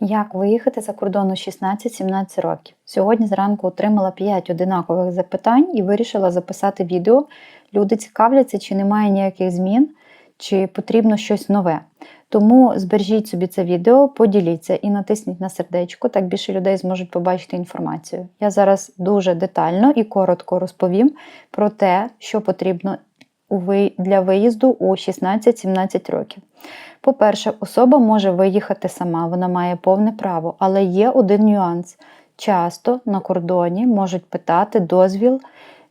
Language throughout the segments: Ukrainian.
Як виїхати за кордон у 16-17 років? Сьогодні зранку отримала 5 одинакових запитань і вирішила записати відео. Люди цікавляться, чи немає ніяких змін, чи потрібно щось нове. Тому збережіть собі це відео, поділіться і натисніть на сердечко, так більше людей зможуть побачити інформацію. Я зараз дуже детально і коротко розповім про те, що потрібно для виїзду у 16-17 років. По-перше, особа може виїхати сама, вона має повне право, але є один нюанс. Часто на кордоні можуть питати дозвіл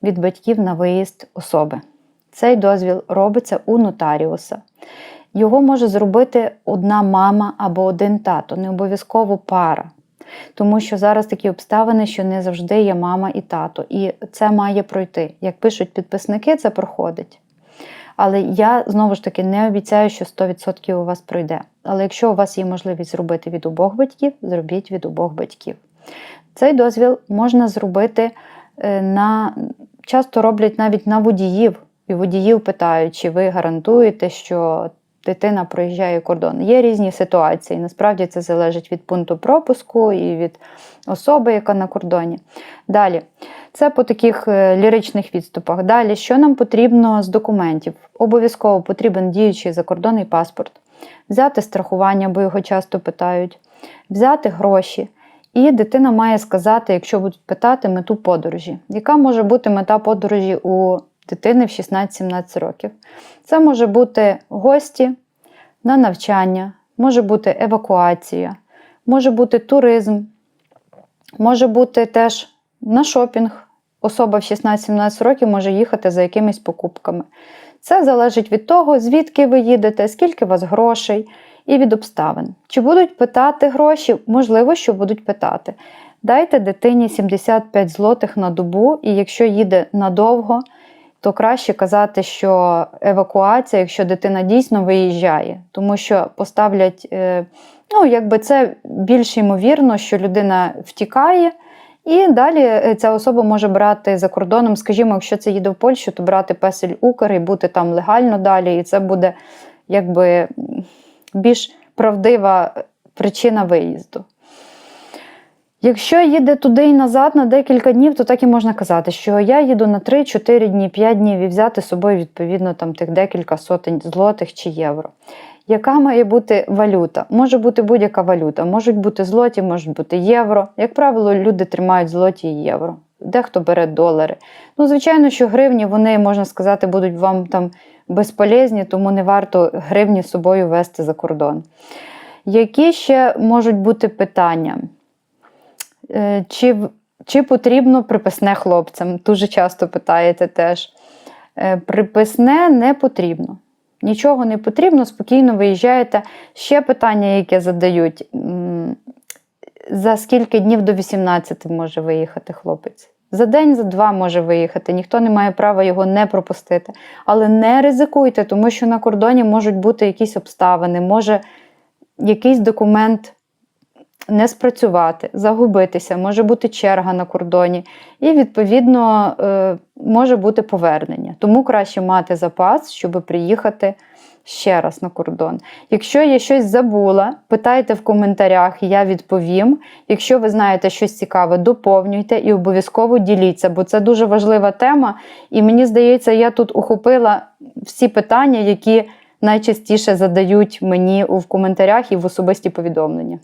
від батьків на виїзд особи. Цей дозвіл робиться у нотаріуса. Його може зробити одна мама або один тато, не обов'язково пара. Тому що зараз такі обставини, що не завжди є мама і тато. І це має пройти. Як пишуть підписники, це проходить. Але я знову ж таки не обіцяю, що 100% у вас пройде. Але якщо у вас є можливість зробити від обох батьків, зробіть від обох батьків. Цей дозвіл можна зробити е, на часто роблять навіть на водіїв, і водіїв питають, чи ви гарантуєте, що дитина проїжджає кордон. Є різні ситуації. Насправді це залежить від пункту пропуску і від особи, яка на кордоні. Далі, це по таких е, ліричних відступах. Далі, що нам потрібно з документів? Обов'язково потрібен діючий закордонний паспорт, взяти страхування, бо його часто питають, взяти гроші. І дитина має сказати, якщо будуть питати, мету подорожі. Яка може бути мета подорожі у дитини в 16-17 років? Це може бути гості на навчання, може бути евакуація, може бути туризм, може бути теж на шопінг. Особа в 16-17 років може їхати за якимись покупками. Це залежить від того, звідки ви їдете, скільки у вас грошей і від обставин. Чи будуть питати гроші? Можливо, що будуть питати. Дайте дитині 75 злотих на добу, і якщо їде надовго, то краще казати, що евакуація, якщо дитина дійсно виїжджає, тому що поставлять, е, ну, якби це більш ймовірно, що людина втікає. І далі е, ця особа може брати за кордоном, скажімо, якщо це їде в Польщу, то брати песель Укр і бути там легально далі. І це буде якби більш правдива причина виїзду. Якщо їде туди і назад на декілька днів, то так і можна казати, що я їду на 3-4 дні, 5 днів і взяти з собою, відповідно, там тих декілька сотень злотих чи євро. Яка має бути валюта? Може бути будь-яка валюта, можуть бути злоті, можуть бути євро. Як правило, люди тримають злоті і євро. Дехто бере долари. Ну, звичайно, що гривні, вони, можна сказати, будуть вам там безполезні, тому не варто гривні з собою вести за кордон. Які ще можуть бути питання? Е, чи чи потрібно приписне хлопцям? Дуже часто питаєте теж. Е, приписне не потрібно. Нічого не потрібно, спокійно виїжджаєте. Ще питання, яке задають: за скільки днів до 18 може виїхати хлопець? За день, за два може виїхати, ніхто не має права його не пропустити. Але не ризикуйте, тому що на кордоні можуть бути якісь обставини, може якийсь документ не спрацювати, загубитися, може бути черга на кордоні, і, відповідно, е, може бути повернення. Тому краще мати запас, щоб приїхати ще раз на кордон. Якщо я щось забула, питайте в коментарях, я відповім. Якщо ви знаєте щось цікаве, доповнюйте і обов'язково діліться, бо це дуже важлива тема. І мені здається, я тут ухопила всі питання, які найчастіше задають мені в коментарях і в особисті повідомлення.